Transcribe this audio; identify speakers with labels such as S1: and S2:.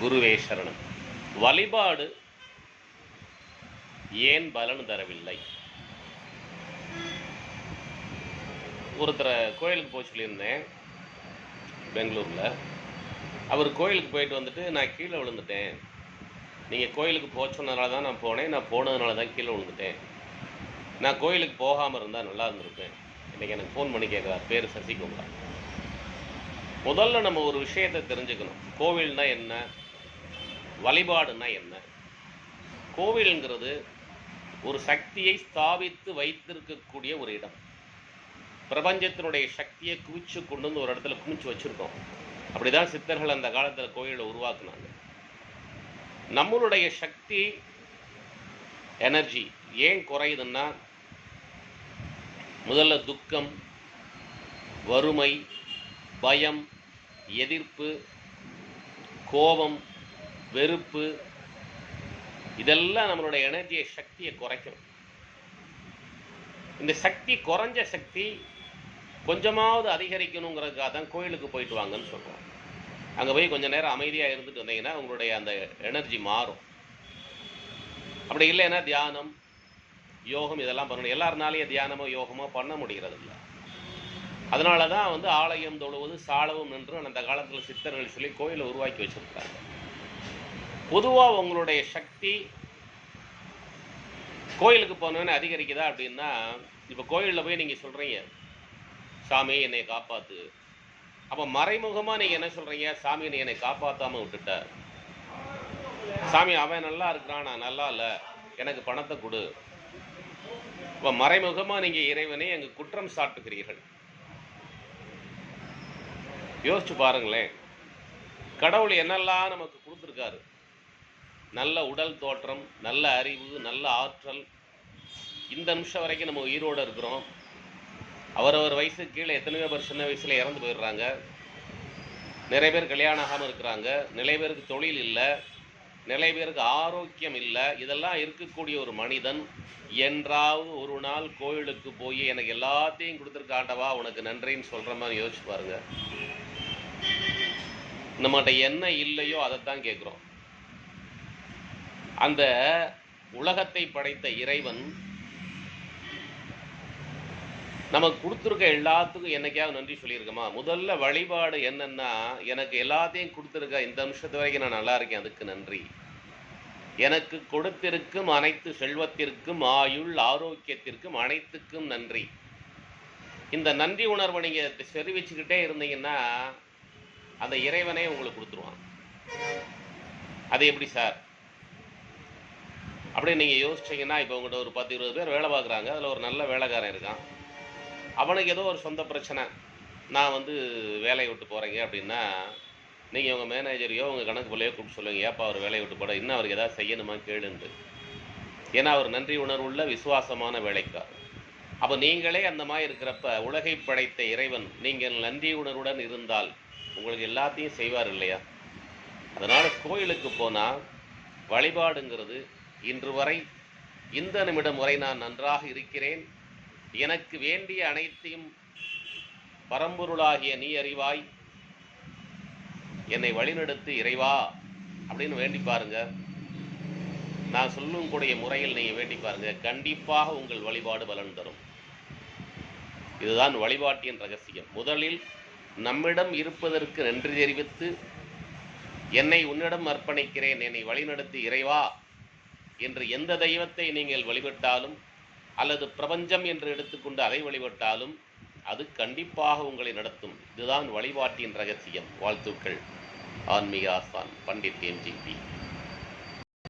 S1: குருவே சரணம். வழிபாடு ஏன் பலன் தரவில்லை? ஒருத்தரை கோயிலுக்கு போய் சொல்லியிருந்தேன் பெங்களூரில். அவர் கோயிலுக்கு போயிட்டு வந்துட்டு நான் கீழே விழுந்துட்டேன். நீங்கள் கோயிலுக்கு போக சொன்னதுனால தான் நான் போனேன். நான் போனதுனால தான் கீழே விழுந்துட்டேன். நான் கோயிலுக்கு போகாமல் இருந்தால் நல்லா இருந்திருப்பேன். இன்றைக்கி எனக்கு ஃபோன் பண்ணி கேட்குறார் பேர் சசிகுமார். முதல்ல நம்ம ஒரு விஷயத்தை தெரிஞ்சுக்கணும். கோவில்னா என்ன? வழிபாடுனா என்ன? கோவில்ங்கிறது ஒரு சக்தியை ஸ்தாபித்து வைத்திருக்கக்கூடிய ஒரு இடம். பிரபஞ்சத்தினுடைய சக்தியை குவிச்சு கொண்டு வந்து ஒரு இடத்துல குமிச்சு வச்சுருக்கோம். அப்படிதான் சித்தர்கள் அந்த காலத்தில் கோயிலை உருவாக்குனாங்க. நம்மளுடைய சக்தி எனர்ஜி ஏன் குறையுதுன்னா முதல்ல துக்கம் வறுமை பயம் எதிர்ப்பு கோபம் வெறுப்பு இதெல்லாம் நம்மளுடைய எனர்ஜியை சக்தியை குறைக்கும். இந்த சக்தி குறைஞ்ச சக்தி கொஞ்சமாவது அதிகரிக்கணுங்கிறதுக்காக தான் கோயிலுக்கு போயிட்டு வாங்கன்னு சொல்கிறோம் அங்கே போய் கொஞ்சம் நேரம் அமைதியாக இருந்துட்டு வந்தீங்கன்னா உங்களுடைய அந்த எனர்ஜி மாறும். அப்படி இல்லைன்னா தியானம் யோகம் இதெல்லாம் பண்ணணும். எல்லாருனாலையும் தியானமோ யோகமோ பண்ண முடிகிறது இல்லை அதனால தான் வந்து ஆலயம் தொழுவது சாலவும் நின்று அந்த காலத்தில் சித்தர்கள் சொல்லி கோயிலை உருவாக்கி வச்சுருக்காங்க பொதுவாக உங்களுடைய சக்தி கோயிலுக்கு போனோன்னே அதிகரிக்குதா அப்படின்னா இப்போ கோயிலில் போய் நீங்கள் சொல்கிறீங்க சாமி என்னை காப்பாற்று அப்போ மறைமுகமாக நீங்கள் என்ன சொல்கிறீங்க சாமி நீ என்னை காப்பாற்றாமல் விட்டுட்ட. சாமி அவன் நல்லா இருக்கிறான் நான் நல்லா இல்லை எனக்கு பணத்தை கொடு. இப்போ மறைமுகமாக நீங்கள் இறைவனை அங்கு குற்றம் சாட்டுகிறீர்கள். யோசிச்சு பாருங்களேன் கடவுள் என்னெல்லாம் நமக்கு கொடுத்துருக்காரு. நல்ல உடல் தோற்றம் நல்ல அறிவு நல்ல ஆற்றல். இந்த நிமிஷம் வரைக்கும் நம்ம உயிரோடு இருக்கிறோம். அவரவர் வயசுக்கு கீழே எத்தனையோ பேர் சின்ன வயசில் இறந்து போயிடுறாங்க. நிறைய பேர் கல்யாணம் ஆகாமல் இருக்கிறாங்க. நிறைய பேருக்கு தொழில் இல்லை. நிறைய பேருக்கு ஆரோக்கியம் இல்லை. இதெல்லாம் இருக்கக்கூடிய ஒரு மனிதன் என்றாவது ஒரு நாள் கோயிலுக்கு போய் எனக்கு எல்லாத்தையும் கொடுத்துருக்காண்டவா உனக்கு நன்றின்னு சொல்கிற மாதிரி யோசிச்சு பாருங்க. நம்மகிட்ட என்ன இல்லையோ அதைத்தான் கேட்குறோம். அந்த உலகத்தை படைத்த இறைவன் நமக்கு கொடுத்துருக்க எல்லாத்துக்கும் என்னைக்காவது நன்றி சொல்லியிருக்கோமா? முதல்ல வழிபாடு என்னன்னா எனக்கு எல்லாத்தையும் கொடுத்துருக்க இந்த நிமிஷத்து வரைக்கும் நான் நல்லா இருக்கேன் அதுக்கு நன்றி. எனக்கு கொடுத்திருக்கும் அனைத்து செல்வத்திற்கும் ஆயுள் ஆரோக்கியத்திற்கும் அனைத்துக்கும் நன்றி. இந்த நன்றி உணர்வை நீங்கள் தெரிவிச்சுக்கிட்டே இருந்தீங்கன்னா அந்த இறைவனே உங்களுக்கு கொடுத்துருவான். அது எப்படி சார்? அப்படியே நீங்கள் யோசிச்சிங்கன்னா இப்போ உங்கள்கிட்ட ஒரு பத்து இருபது பேர் வேலை பார்க்குறாங்க. அதில் ஒரு நல்ல வேலைக்காரன் இருக்கான். அவனுக்கு ஏதோ ஒரு சொந்த பிரச்சனை. நான் வந்து வேலையை விட்டு போகிறேங்க அப்படின்னா நீங்கள் உங்கள் மேனேஜரையோ உங்கள் கணக்கு பிள்ளையோ கூப்பிட்டு சொல்லுவீங்க ஏப்பா அவர் வேலையை விட்டு போட இன்னும் அவருக்கு ஏதாவது செய்யணுமா? கேளுண்டு ஏன்னா அவர் நன்றி உணர்வுள்ள விசுவாசமான வேலைக்கார் அப்போ நீங்களே அந்த மாதிரி இருக்கிறப்ப உலகை படைத்த இறைவன் நீங்கள் நன்றி உணர்வுடன் இருந்தால் உங்களுக்கு எல்லாத்தையும் செய்வார் இல்லையா? அதனால் கோயிலுக்கு போனால் வழிபாடுங்கிறது இன்று வரை இந்த நிமிடம் வரை நான் நன்றாக இருக்கிறேன். எனக்கு வேண்டிய அனைத்தையும் பரம்பொருளாகிய நீ அறிவாய். என்னை வழிநடத்து இறைவா அப்படின்னு வேண்டி பாருங்க. நான் சொல்லும் கூடிய முறையில் நீங்கள் வேண்டி பாருங்க. கண்டிப்பாக உங்கள் வழிபாடு பலன் தரும். இதுதான் வழிபாட்டின் ரகசியம். முதலில் நம்மிடம் இருப்பதற்கு நன்றி தெரிவித்து என்னை உன்னிடம் அர்ப்பணிக்கிறேன். என்னை வழிநடத்தி இறைவா. என்று எந்த தெய்வத்தை நீங்கள் வழிபட்டாலும் அல்லது பிரபஞ்சம் என்று எடுத்துக்கொண்டு அதை வழிபட்டாலும் அது கண்டிப்பாக உங்களை நடத்தும். இதுதான் வழிபாட்டின் ரகசியம். வாழ்த்துக்கள். ஆன்மீக ஆசான் பண்டிட் எம்ஜிபி